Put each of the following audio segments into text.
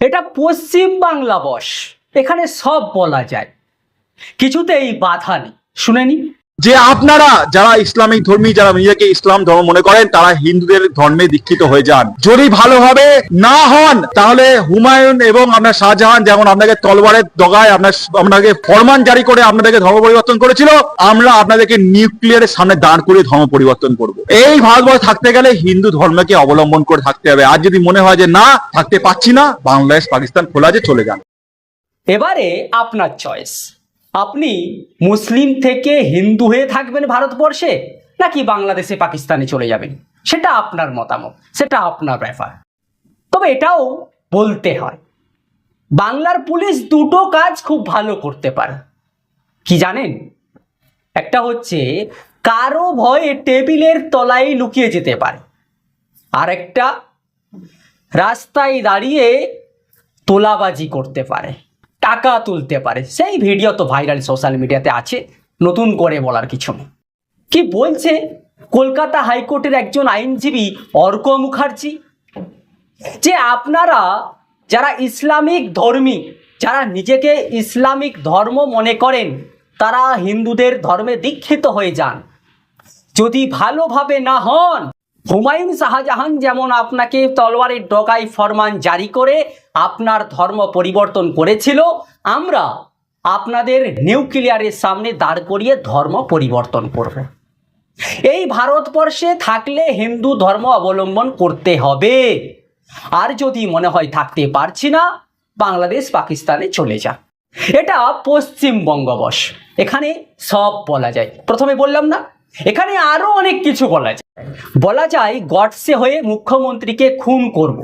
এটা পশ্চিম বাংলা বস। এখানে সব বলা যায়। কিছুতেই বাধা নেই। শুনে শুনেনি যে আপনারা যারা ইসলামিক ধর্মী, যারা নিজেকে ইসলাম ধর্ম মনে করেন, তারা হিন্দুদের ধর্মে দীক্ষিত হয়ে যান। যদি ভালোভাবে না হন, তাহলে হুমায়ুন এবং আপনার শাহজাহান যেমন আপনাকে তলবারের দগায় আপনার আপনাকে ফরমান জারি করে আপনাদেরকে ধর্ম পরিবর্তন করেছিল, আমরা আপনাদেরকে নিউক্লিয়ারের সামনে দাঁড় করে ধর্ম পরিবর্তন করব। এই ভারতবর্ষ থাকতে গেলে হিন্দু ধর্মকে অবলম্বন করে থাকতে হবে। আর যদি মনে হয় যে না, থাকতে পাচ্ছি না, বাংলাদেশ, পাকিস্তান খোলা যে চলে যান। এবারে আপনার চয়েস আপনি মুসলিম থেকে হিন্দু হয়ে থাকবেন ভারতবর্ষে, নাকি বাংলাদেশে পাকিস্তানে চলে যাবেন? সেটা আপনার মতামত, সেটা আপনার ব্যাপার। তবে এটাও বলতে হয়, বাংলার পুলিশ দুটো কাজ খুব ভালো করতে পারে। কি জানেন? একটা হচ্ছে, কারও ভয়ে টেবিলের তলায় লুকিয়ে যেতে পারে। আর একটা রাস্তায় দাঁড়িয়ে তোলাবাজি করতে পারে। টাকা তুলতে পারে। সেই ভিডিও তো ভাইরাল সোশ্যাল মিডিয়াতে আছে, নতুন করে বলার কিছু নেই। কি বলছে? কলকাতা হাইকোর্টের একজন আইনজীবী অর্ক মুখার্জি? যে আপনারা যারা ইসলামিক ধর্মী, যারা নিজেকে ইসলামিক ধর্ম মনে করেন, তারা হিন্দুদের ধর্মে দীক্ষিত হয়ে যান। যদি ভালোভাবে না হন হুমায়ুন শাহজাহান যেমন আপনাকে তলোয়ারের ডগায় ফরমান জারি করে আপনার ধর্ম পরিবর্তন করেছিল, আমরা আপনাদের নিউক্লিয়ারের সামনে দাঁড় করিয়ে ধর্ম পরিবর্তন করব। এই ভারতবর্ষে থাকলে হিন্দু ধর্ম অবলম্বন করতে হবে। আর যদি মনে হয় থাকতে পারছি না, বাংলাদেশ পাকিস্তানে চলে যা। এটা পশ্চিমবঙ্গবশ। এখানে সব বলা যায়। প্রথমে বললাম না এখানে আরও অনেক কিছু বলা যায়। বলা যায় গডসে হয়ে মুখ্যমন্ত্রীকে খুন করব।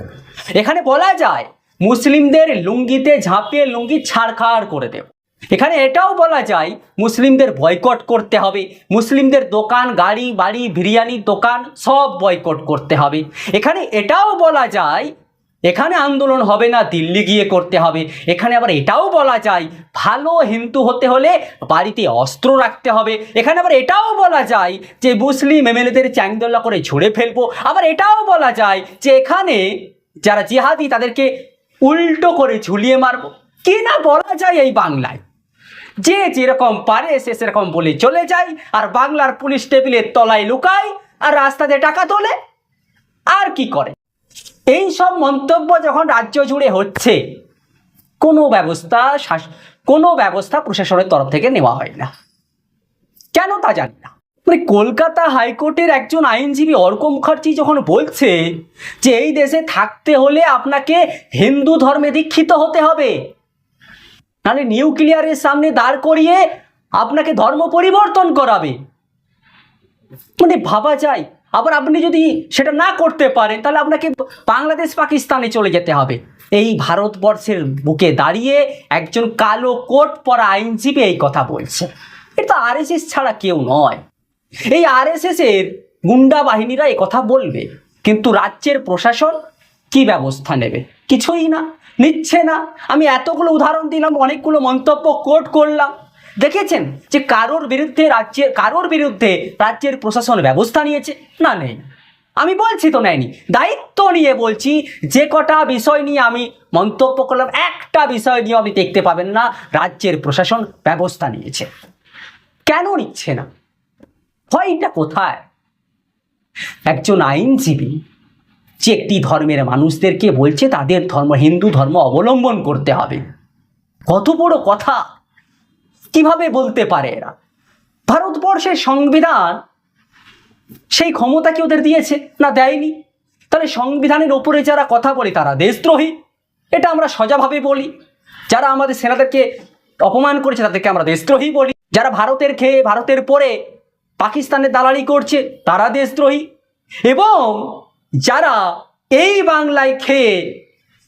এখানে বলা যায় মুসলিমদের লুঙ্গিতে ঝাঁপিয়ে লুঙ্গি ছাড়খাড় করে দেব। এখানে এটাও বলা যায় মুসলিমদের বয়কট করতে হবে। মুসলিমদের দোকান, গাড়ি, বাড়ি, বিরিয়ানির দোকান সব বয়কট করতে হবে। এখানে এটাও বলা যায় এখানে আন্দোলন হবে না, দিল্লি গিয়ে করতে হবে। এখানে আবার এটাও বলা যায়, ভালো হিন্দু হতে হলে বাড়িতে অস্ত্র রাখতে হবে। এখানে আবার এটাও বলা যায় যে, মুসলিম এমএলএদের চ্যাংদোল্লা করে ঝুড়ে ফেলব। আবার এটাও বলা যায় যে, এখানে যারা জিহাদি, তাদেরকে উল্টো করে ঝুলিয়ে মারবো। কি না বলা যায় এই বাংলায়? যে যেরকম পারে, সে সেরকম বলে চলে যায়। আর বাংলার পুলিশ টেবিলের তলায় লুকায় আর রাস্তাতে টাকা তোলে। আর কি করে? এই সব মন্তব্য যখন রাজ্য জুড়ে হচ্ছে, কোনো ব্যবস্থা কোনো ব্যবস্থা প্রশাসনের তরফ থেকে নেওয়া হয় না। কেন তা জানি না। মানে কলকাতা হাইকোর্টের একজন আইনজীবী অর্ক মুখার্জি যখন বলছে যে এই দেশে থাকতে হলে আপনাকে হিন্দু ধর্মে দীক্ষিত হতে হবে, নাহলে নিউক্লিয়ারের সামনে দাঁড় করিয়ে আপনাকে ধর্ম পরিবর্তন করাবে। মানে ভাবা যায় আবার আপনি যদি সেটা না করতে পারেন, তাহলে আপনাকে বাংলাদেশ পাকিস্তানে চলে যেতে হবে। এই ভারতবর্ষের বুকে দাঁড়িয়ে একজন কালো কোট পরা আইনজীবী এই কথা বলছে। এটা আরএসএস ছাড়া কেউ নয়। এই আরএসএস এর গুন্ডা বাহিনীরা কথা বলবে, কিন্তু রাজ্যের প্রশাসন কি ব্যবস্থা নেবে? কিছুই না, নিচ্ছে না। আমি এতগুলো উদাহরণ দিলাম, অনেকগুলো মন্তব্য কোট করলাম। দেখেছেন যে কারোর বিরুদ্ধে রাজ্যের কারোর বিরুদ্ধে রাজ্যের প্রশাসন ব্যবস্থা নিয়েছে? না, নেই। আমি বলছি তো নেয়নি। দায়িত্ব নিয়ে বলছি, যে কটা বিষয় নিয়ে আমি মন্তব্য করলাম, একটা বিষয় নিয়ে আপনি দেখতে পাবেন না, রাজ্যের প্রশাসন ব্যবস্থা নিয়েছে। কেন নিচ্ছে না? হয়টা কোথায়? একজন আইনজীবী যে একটি ধর্মের মানুষদেরকে বলছে, তাদের ধর্ম হিন্দু ধর্ম অবলম্বন করতে হবে। কত বড় কথা! কীভাবে বলতে পারে এরা? ভারতবর্ষের সংবিধান সেই ক্ষমতা কি ওদের দিয়েছে? না দেয়নি? তাহলে সংবিধানের ওপরে যারা কথা বলে তারা দেশদ্রোহী। এটা আমরা সজাভাবে বলি। যারা আমাদের সেনাদেরকে অপমান করেছে তাদেরকে আমরা দেশদ্রোহী বলি। যারা ভারতের খেয়ে ভারতের পরে পাকিস্তানের দালালি করছে, তারা দেশদ্রোহী। এবং যারা এই বাংলায় খেয়ে,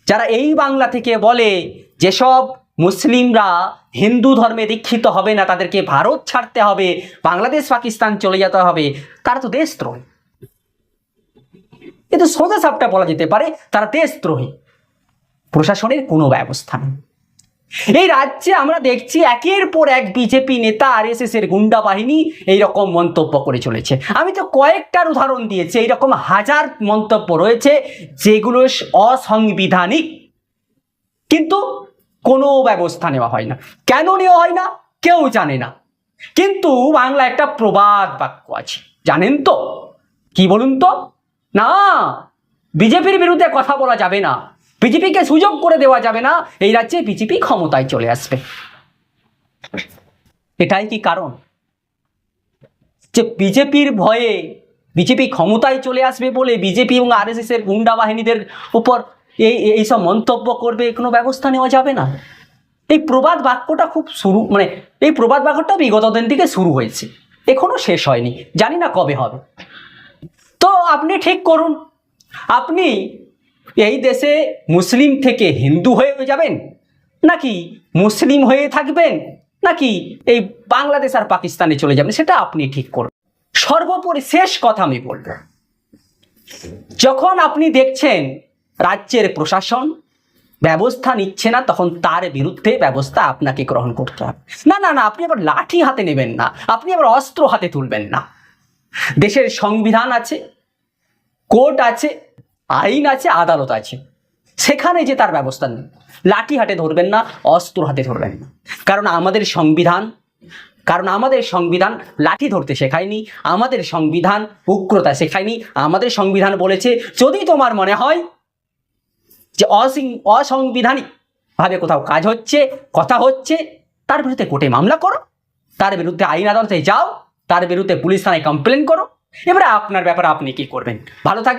যারা এই বাংলা থেকে বলে যেসব মুসলিমরা হিন্দু ধর্মে দীক্ষিত হবে না, তাদেরকে ভারত ছাড়তে হবে, বাংলাদেশ, পাকিস্তান চলে যেতে হবে। তারা তো দেশদ্রোহী। কিন্তু সোজা সাপটা বলা যেতে পারে, তারা দেশদ্রোহী। প্রশাসনের কোনো ব্যবস্থা নেই। এই রাজ্যে আমরা দেখছি একের পর এক বিজেপি নেতা আর এস এর গুন্ডা বাহিনী এইরকম মন্তব্য করে চলেছে। আমি তো কয়েকটার উদাহরণ দিয়েছি, এইরকম হাজার মন্তব্য রয়েছে, যেগুলো অসাংবিধানিক। কিন্তু কোনো ব্যবস্থা নেওয়া হয় না। কেন নেওয়া হয় না? কেউ জানে না। কিন্তু বাংলা একটা প্রবাদ বাক্য আছে। জানেন তো? কি বলুন তো? না, বিজেপির বিরুদ্ধে কথা বলা যাবে না। বিজেপিকে সুযোগ করে দেওয়া যাবে না। এই রাজ্যে বিজেপি ক্ষমতায় চলে আসবে। এটাই কি কারণ? যে বিজেপির ভয়ে বিজেপি ক্ষমতায় চলে আসবে বলে বিজেপি এবং আরএসএস এর গুন্ডা বাহিনীদের উপর এই, এই- এইসব মন্তব্য করবে কোনো ব্যবস্থা নেওয়া যাবে না। এই প্রবাদ বাক্যটা খুব শুরু মানে এই প্রবাদ বাক্যটা বিগত দিন থেকে শুরু হয়েছে। এখনও শেষ হয়নি, জানি না কবে হবে। তো আপনি ঠিক করুন, আপনি এই দেশে মুসলিম থেকে হিন্দু হয়ে যাবেন, নাকি মুসলিম হয়ে থাকবেন, নাকি এই বাংলাদেশ আর পাকিস্তানে চলে যাবেন, সেটা আপনি ঠিক করুন। সর্বোপরি শেষ কথা আমি বলব। যখন আপনি দেখছেন রাজ্যের প্রশাসন ব্যবস্থা নিচ্ছে না, তখন তার বিরুদ্ধে ব্যবস্থা আপনাকে গ্রহণ করতে হবে। না না না, আপনি আবার লাঠি হাতে নেবেন না, আপনি আবার অস্ত্র হাতে তুলবেন না। দেশের সংবিধান আছে, কোর্ট আছে, আইন আছে, আদালত আছে। সেখানে যে তার ব্যবস্থা নেই। লাঠি হাতে ধরবেন না, অস্ত্র হাতে ধরবেন না। কারণ আমাদের সংবিধান, কারণ আমাদের সংবিধান লাঠি ধরতে শেখায়নি, আমাদের সংবিধান উগ্রতা শেখায়নি, আমাদের সংবিধান বলেছে, যদি তোমার মনে হয় যে অসিং, অসাংবিধানিক ভাবে কোথাও কাজ হচ্ছে, কথা হচ্ছে, তার বিরুদ্ধে কোর্টে মামলা করো, তার বিরুদ্ধে আইন আদালতে যাও, তার বিরুদ্ধে পুলিশ থানায় কমপ্লেন করো। এবারে আপনার ব্যাপারে আপনি কি করবেন? ভালো থাকবেন।